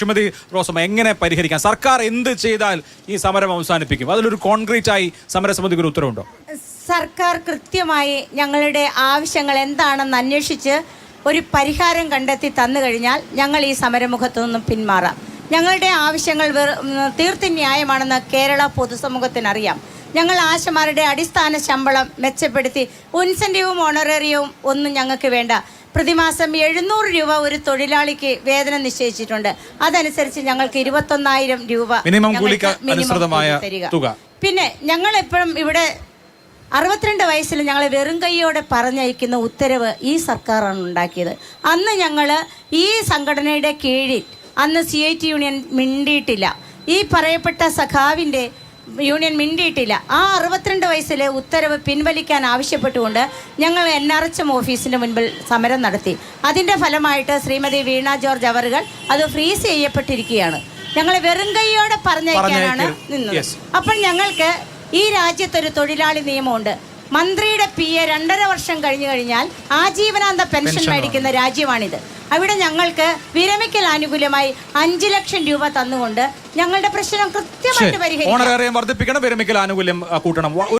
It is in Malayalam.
ശ്രീമതി റോസമ്മ എങ്ങനെ പരിഹരിക്കാം? സർക്കാർ എന്ത് ചെയ്താൽ ഈ സമരം അവസാനിപ്പിക്കും? അതിലൊരു കോൺക്രീറ്റ് ആയി സമരസമിതിക്ക് ഒരു ഉത്തരവുണ്ടോ? സർക്കാർ കൃത്യമായി ഞങ്ങളുടെ ആവശ്യങ്ങൾ എന്താണെന്ന് അന്വേഷിച്ച് ഒരു പരിഹാരം കണ്ടെത്തി തന്നു കഴിഞ്ഞാൽ ഞങ്ങൾ ഈ സമരമുഖത്തു നിന്നും പിന്മാറാം. ഞങ്ങളുടെ ആവശ്യങ്ങൾ തീർത്തും ന്യായമാണെന്ന് കേരള പൊതുസമൂഹത്തിനറിയാം. ഞങ്ങൾ ആശമാരുടെ അടിസ്ഥാന ശമ്പളം മെച്ചപ്പെടുത്തി ഇൻസെന്റീവും ഓണറേറിയവും ഒന്നും ഞങ്ങൾക്ക് വേണ്ട. പ്രതിമാസം എഴുന്നൂറ് രൂപ ഒരു തൊഴിലാളിക്ക് വേതനം നിശ്ചയിച്ചിട്ടുണ്ട്. അതനുസരിച്ച് ഞങ്ങൾക്ക് ഇരുപത്തൊന്നായിരം രൂപ മിനിമം തരിക. പിന്നെ ഞങ്ങൾ എപ്പോഴും ഇവിടെ അറുപത്തിരണ്ട് വയസ്സിൽ ഞങ്ങൾ വെറും കൈയോടെ പറഞ്ഞയക്കുന്ന ഉത്തരവ് ഈ സർക്കാരാണ് ഉണ്ടാക്കിയത്. അന്ന് ഞങ്ങൾ ഈ സംഘടനയുടെ കീഴിൽ അന്ന് സി ഐ ടി യൂണിയൻ മിണ്ടിയിട്ടില്ല. ഈ പറയപ്പെട്ട സഖാവിന്റെ യൂണിയൻ മിണ്ടിയിട്ടില്ല. ആ അറുപത്തിരണ്ട് വയസ്സിലെ ഉത്തരവ് പിൻവലിക്കാൻ ആവശ്യപ്പെട്ടുകൊണ്ട് ഞങ്ങൾ എൻ ആർ എച്ച് എം ഓഫീസിന്റെ മുൻപിൽ സമരം നടത്തി. അതിന്റെ ഫലമായിട്ട് ശ്രീമതി വീണ ജോർജ് അവറുകൾ അത് ഫ്രീസ് ചെയ്യപ്പെട്ടിരിക്കുകയാണ്. ഞങ്ങൾ വെറും കൈയോടെ പറഞ്ഞയക്കാനാണ് നിന്നത്. അപ്പോൾ ഞങ്ങൾക്ക് ഈ രാജ്യത്തൊരു തൊഴിലാളി നിയമമുണ്ട്. മന്ത്രിയുടെ പി എ രണ്ടര വർഷം കഴിഞ്ഞു കഴിഞ്ഞാൽ ആജീവനാന്ത പെൻഷൻ മേടിക്കുന്ന രാജ്യമാണിത്. അവിടെ ഞങ്ങൾക്ക് വിരമിക്കൽ ആനുകൂല്യമായി അഞ്ചു ലക്ഷം രൂപ തന്നുകൊണ്ട് ഞങ്ങളുടെ പ്രശ്നം കൃത്യമായിട്ട് പരിഹരിക്കും. വർദ്ധിപ്പിക്കണം വിരമിക്കൽ ആനുകൂല്യം കൂട്ടണം.